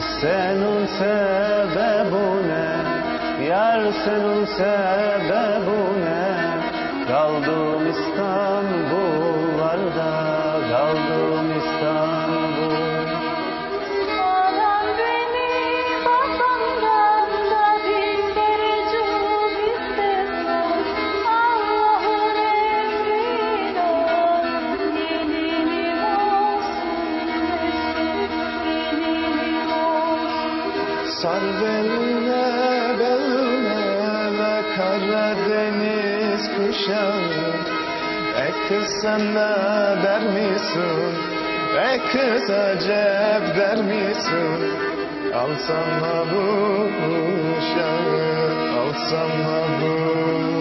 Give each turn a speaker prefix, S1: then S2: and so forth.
S1: senun sebebune Yar senun sebebune Kaldım
S2: İstanbul'da.
S1: Sar beline ve Karadeniz kuşağı E kız sen ne der misin? E kız acep der misin? Alsam ha bu uşağı, alsam ha bu